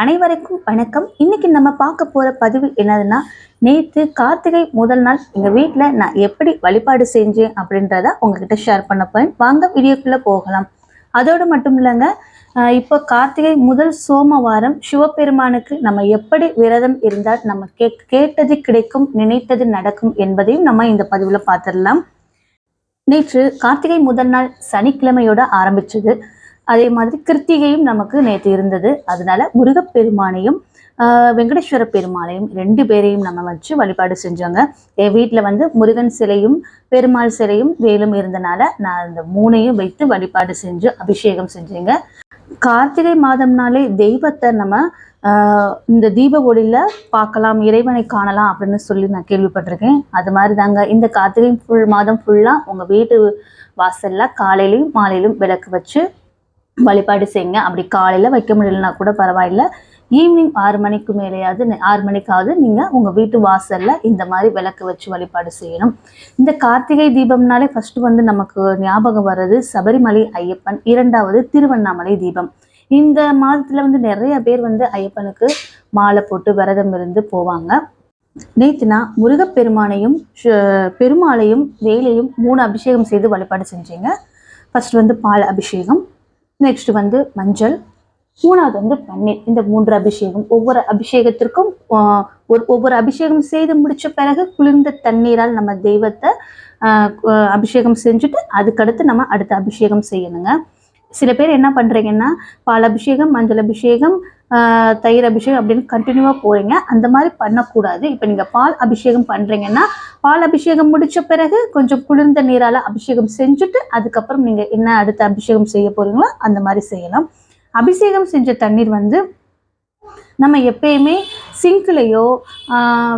அனைவருக்கும் வணக்கம். இன்னைக்கு நம்ம பார்க்க போற பதிவு என்னதுன்னா நேற்று கார்த்திகை முதல் நாள் எங்க வீட்டில் நான் எப்படி வழிபாடு செஞ்சேன் அப்படின்றத உங்ககிட்ட ஷேர் பண்ண போறேன். வாங்க வீடியோக்குள்ள போகலாம். அதோடு மட்டும் இல்லைங்க ஆஹ் இப்போ கார்த்திகை முதல் சோமவாரம் சிவபெருமானுக்கு நம்ம எப்படி விரதம் இருந்தால் நம்ம கே கேட்டது கிடைக்கும் நினைத்தது நடக்கும் என்பதையும் நம்ம இந்த பதிவில் பார்த்துடலாம். நேற்று கார்த்திகை முதல் நாள் சனிக்கிழமையோட ஆரம்பிச்சது. அதே மாதிரி கிருத்திகையும் நமக்கு நேற்று இருந்தது. அதனால முருகப்பெருமானையும் வெங்கடேஸ்வர பெருமாளையும் ரெண்டு பேரையும் நம்ம வச்சு வழிபாடு செஞ்சோங்க. என் வீட்டில் வந்து முருகன் சிலையும் பெருமாள் சிலையும் வேலும் இருந்தனால நான் இந்த மூணையும் வைத்து வழிபாடு செஞ்சு அபிஷேகம் செஞ்சேங்க. கார்த்திகை மாதம்னாலே தெய்வத்தை நம்ம இந்த தீப ஒளியில பார்க்கலாம் இறைவனை காணலாம் அப்படின்னு சொல்லி நான் கேள்விப்பட்டிருக்கேன். அது மாதிரி தாங்க இந்த கார்த்திகை ஃபுல் மாதம் ஃபுல்லாக உங்கள் வீட்டு வாசல்ல காலையிலையும் மாலையிலும் விளக்கு வச்சு வழிபாடு செய்யுங்க அப்படி காலையில் வைக்க முடியலன்னா கூட பரவாயில்ல. ஈவினிங் ஆறு மணிக்கு மேலேயாவது ஆறு மணிக்காவது நீங்கள் உங்கள் வீட்டு வாசலில் இந்த மாதிரி விளக்கு வச்சு வழிபாடு செய்யணும். இந்த கார்த்திகை தீபம்னாலே ஃபஸ்ட்டு வந்து நமக்கு ஞாபகம் வர்றது சபரிமலை ஐயப்பன் இரண்டாவது திருவண்ணாமலை தீபம். இந்த மாதத்தில் வந்து நிறைய பேர் வந்து ஐயப்பனுக்கு மாலை போட்டு விரதம் இருந்து போவாங்க. நேற்று நான் முருகப்பெருமானையும் பெருமாளையும் வேலையும் மூணு அபிஷேகம் செய்து வழிபாடு செஞ்சீங்க. ஃபர்ஸ்ட் வந்து பால் அபிஷேகம் நெக்ஸ்ட் வந்து மஞ்சள். மூணாவது வந்து பன்னீர். இந்த மூன்று அபிஷேகம். ஒவ்வொரு அபிஷேகத்திற்கும் ஒரு ஒவ்வொரு அபிஷேகம் செய்து முடிச்ச பிறகு குளிர்ந்த தண்ணீரால் நம்ம தெய்வத்தை அபிஷேகம் செஞ்சுட்டு அதுக்கடுத்து நம்ம அடுத்த அபிஷேகம் செய்யணுங்க. சில பேர் என்ன பண்ணுறீங்கன்னா பால் அபிஷேகம் மஞ்சள் அபிஷேகம் தயிர் அபிஷேகம் அப்படின்னு கண்டினியூவாக போகிறீங்க அந்த மாதிரி பண்ணக்கூடாது. இப்போ நீங்கள் பால் அபிஷேகம் பண்ணுறீங்கன்னா பால் அபிஷேகம் முடிச்ச பிறகு கொஞ்சம் குளிர்ந்த நீரால அபிஷேகம் செஞ்சுட்டு அதுக்கப்புறம் நீங்க என்ன அடுத்த அபிஷேகம் செய்ய போறீங்களோ அந்த மாதிரி செய்யலாம். அபிஷேகம் செஞ்ச தண்ணீர் வந்து நம்ம எப்பயுமே சிங்க்லேயோ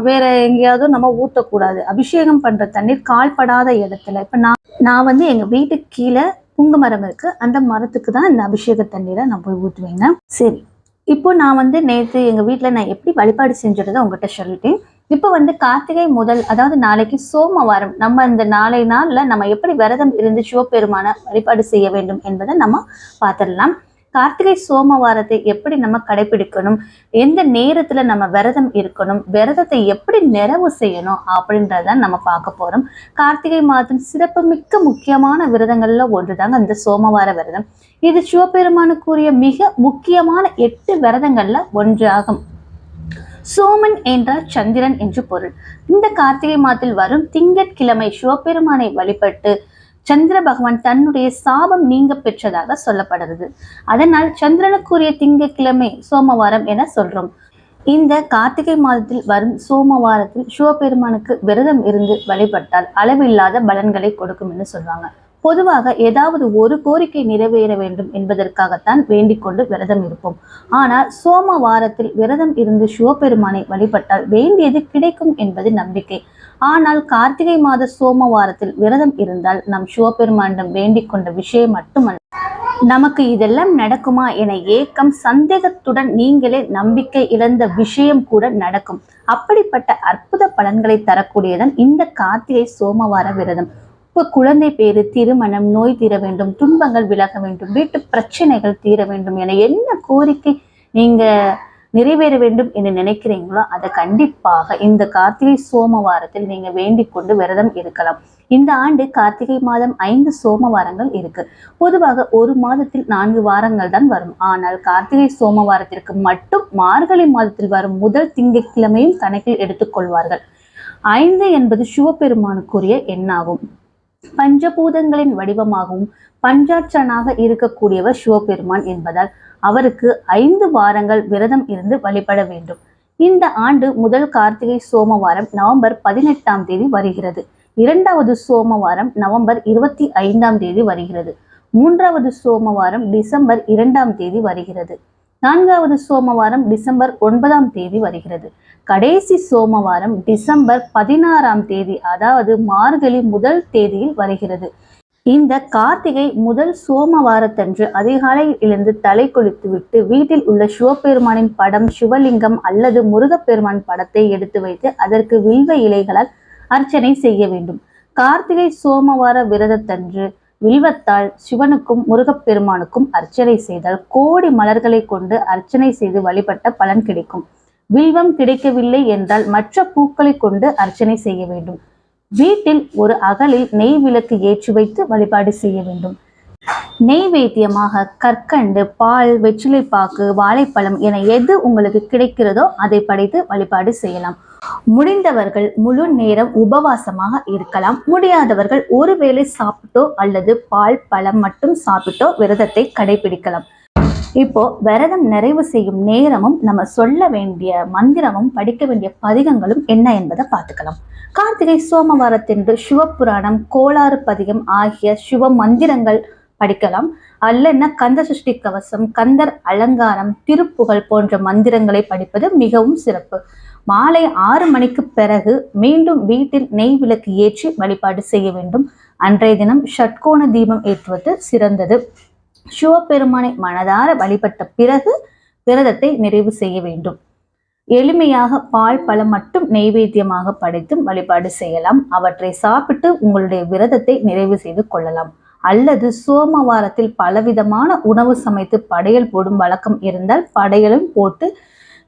வேற எங்கேயாவது நம்ம ஊற்றக்கூடாது அபிஷேகம் பண்ற தண்ணீர் கால்படாத இடத்துல. இப்போ நான் நான் வந்து எங்க வீட்டுக்கு கீழே புங்க மரம் இருக்கு. அந்த மரத்துக்கு தான் இந்த அபிஷேக தண்ணீரை நான் போய் ஊற்றுவேங்க சரி. இப்போ நான் வந்து நேற்று எங்கள் வீட்டில் நான் எப்படி வழிபாடு செஞ்சதை உங்ககிட்ட சொல்லிட்டேன். இப்போ வந்து கார்த்திகை முதல் அதாவது நாளைக்கு சோமவாரம் நம்ம இந்த நாளை நாளில் நம்ம எப்படி விரதம் இருந்து சிவபெருமான வழிபாடு செய்ய வேண்டும் என்பதை நம்ம பார்த்துடலாம். கார்த்திகை சோமவாரத்தை எப்படி நம்ம கடைபிடிக்கணும்? எந்த நேரத்தில் நம்ம விரதம் இருக்கணும்? விரதத்தை எப்படி நிறைவு செய்யணும்? அப்படின்றத நம்ம பார்க்க போகிறோம் கார்த்திகை மாதம் சிறப்பு மிக்க முக்கியமான விரதங்கள்ல ஒன்றுதாங்க இந்த சோமவார விரதம். இது சிவபெருமானுக்குரிய மிக முக்கியமான எட்டு விரதங்கள்ல ஒன்றாகும். சோமன் என்றால் சந்திரன் என்று பொருள். இந்த கார்த்திகை மாதத்தில் வரும் திங்கட்கிழமை சிவபெருமானை வழிபட்டு சந்திர பகவான் தன்னுடைய சாபம் நீங்க பெற்றதாக சொல்லப்படுகிறது. அதனால் சந்திரனுக்குரிய திங்கட்கிழமை சோமவாரம் என சொல்றோம். இந்த கார்த்திகை மாதத்தில் வரும் சோமவாரத்தில் சிவபெருமானுக்கு விரதம் இருந்து வழிபட்டால் அளவில்லாத பலன்களை கொடுக்கும் என்று சொல்றாங்க பொதுவாக ஏதாவது ஒரு கோரிக்கை நிறைவேற வேண்டும் என்பதற்காகத்தான் வேண்டிக் கொண்டு விரதம் இருப்போம். ஆனால் சோமவாரத்தில் விரதம் இருந்து சிவபெருமானை வழிபட்டால் வேண்டியது கிடைக்கும் என்பது நம்பிக்கை. ஆனால் கார்த்திகை மாத சோமவாரத்தில் விரதம் இருந்தால் நம் சிவபெருமானிடம் வேண்டிக் கொண்ட விஷயம் மட்டுமல்ல. நமக்கு இதெல்லாம் நடக்குமா என ஏக்கம் சந்தேகத்துடன் நீங்களே நம்பிக்கை இழந்த விஷயம் கூட நடக்கும். அப்படிப்பட்ட அற்புத பலன்களை தரக்கூடியதான் இந்த கார்த்திகை சோமவார விரதம். இப்போ குழந்தை பேரு திருமணம் நோய் தீர வேண்டும் துன்பங்கள் விலக வேண்டும் வீட்டு பிரச்சனைகள் தீர வேண்டும் என என்ன கோரிக்கை நீங்க நிறைவேற வேண்டும் என்று நினைக்கிறீங்களோ அதை கண்டிப்பாக இந்த கார்த்திகை சோமவாரத்தில் நீங்க வேண்டிக் கொண்டு விரதம் இருக்கலாம். இந்த ஆண்டு கார்த்திகை மாதம் ஐந்து சோமவாரங்கள் இருக்கு. பொதுவாக ஒரு மாதத்தில் நான்கு வாரங்கள் தான் வரும். ஆனால் கார்த்திகை சோமவாரத்திற்கு மட்டும் மார்கழி மாதத்தில் வரும் முதல் திங்கட்கிழமையும் கணக்கில் எடுத்துக்கொள்வார்கள் ஐந்து என்பது சிவபெருமானுக்குரிய எண்ணாகும். பஞ்சபூதங்களின் வடிவமாகவும் பஞ்சாட்சனாக இருக்கக்கூடியவர் சிவபெருமான் என்பதால் அவருக்கு ஐந்து வாரங்கள் விரதம் இருந்து வழிபட வேண்டும். இந்த ஆண்டு முதல் கார்த்திகை சோமவாரம் நவம்பர் பதினெட்டாம் தேதி வருகிறது. இரண்டாவது சோமவாரம் நவம்பர் இருபத்தி ஐந்தாம் தேதி வருகிறது. மூன்றாவது சோமவாரம் டிசம்பர் இரண்டாம் தேதி வருகிறது. நான்காவது சோமவாரம் டிசம்பர் ஒன்பதாம் தேதி வருகிறது. கடைசி சோமவாரம் டிசம்பர் பதினாறாம் தேதி அதாவது மார்கழி முதல் தேதியில் வருகிறது. இந்த கார்த்திகை முதல் சோமவாரத்தன்று அதிகாலையில் எழுந்து தலை குளித்து விட்டு வீட்டில் உள்ள சிவபெருமானின் படம் சிவலிங்கம் அல்லது முருகப்பெருமான் படத்தை எடுத்து வைத்து அதற்கு வில்வ இலைகளால் அர்ச்சனை செய்ய வேண்டும். கார்த்திகை சோமவார விரதத்தன்று வில்வத்தால் சிவனுக்கும் முருகப்பெருமானுக்கும் அர்ச்சனை செய்தால் கோடி மலர்களை கொண்டு அர்ச்சனை செய்து வழிபட்ட பலன் கிடைக்கும். வில்வம் கிடைக்கவில்லை என்றால் மற்ற பூக்களை கொண்டு அர்ச்சனை செய்ய வேண்டும். வீட்டில் ஒரு அகலில் நெய் விளக்கு ஏற்றி வைத்து வழிபாடு செய்ய வேண்டும். நெய்வேத்தியமாக கற்கண்டு பால் வெற்றிலை பாக்கு வாழைப்பழம் என எது உங்களுக்கு கிடைக்கிறதோ அதை படைத்து வழிபாடு செய்யலாம். முடிந்தவர்கள் முழு நேரம் உபவாசமாக இருக்கலாம். முடியாதவர்கள் ஒருவேளை சாப்பிட்டோ அல்லது பால் பழம் மட்டும் சாப்பிட்டோ விரதத்தை கடைபிடிக்கலாம். இப்போ விரதம் நிறைவு செய்யும் நேரமும் நம்ம சொல்ல வேண்டிய மந்திரமும் படிக்க வேண்டிய பதிகங்களும் என்ன என்பதை பார்த்துக்கலாம். கார்த்திகை சோமவாரத்தின்று சிவபுராணம் கோளாறு பதிகம் ஆகிய சிவ மந்திரங்கள் படிக்கலாம். அல்லன்னா கந்த சிருஷ்டி கவசம் கந்தர் அலங்காரம் திருப்புகழ் போன்ற மந்திரங்களை படிப்பது மிகவும் சிறப்பு. மாலை ஆறு மணிக்கு பிறகு மீண்டும் வீட்டில் நெய் விளக்கு ஏற்றி வழிபாடு செய்ய வேண்டும். அன்றைய தினம் ஷட்கோண தீபம் ஏற்றுவது சிறந்தது. சிவபெருமானை மனதார வழிபட்ட பிறகு விரதத்தை நிறைவு செய்ய வேண்டும். எளிமையாக பால் பழம் மட்டும் நெய்வேத்தியமாக படைத்தும் வழிபாடு செய்யலாம். அவற்றை சாப்பிட்டு உங்களுடைய விரதத்தை நிறைவு செய்து கொள்ளலாம். அல்லது சோமவாரத்தில் பலவிதமான உணவு சமைத்து படையல் போடும் வழக்கம் இருந்தால் படையலும் போட்டு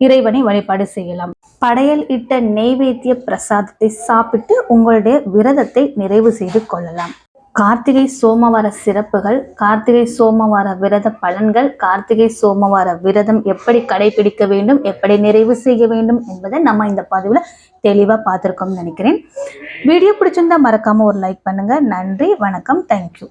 இறைவனை வழிபாடு செய்யலாம். படையல் இட்ட நெய்வேத்திய பிரசாதத்தை சாப்பிட்டு உங்களுடைய விரதத்தை நிறைவு செய்து கொள்ளலாம். கார்த்திகை சோமவார சிறப்புகள் கார்த்திகை சோமவார விரத பலன்கள் கார்த்திகை சோமவார விரதம் எப்படி கடைபிடிக்க வேண்டும் எப்படி நிறைவு செய்ய வேண்டும் என்பதை நம்ம இந்த பதிவில் தெளிவாக பார்த்துருக்கோம்னு நினைக்கிறேன். வீடியோ பிடிச்சிருந்தா மறக்காமல் ஒரு லைக் பண்ணுங்கள் நன்றி வணக்கம் தேங்க்யூ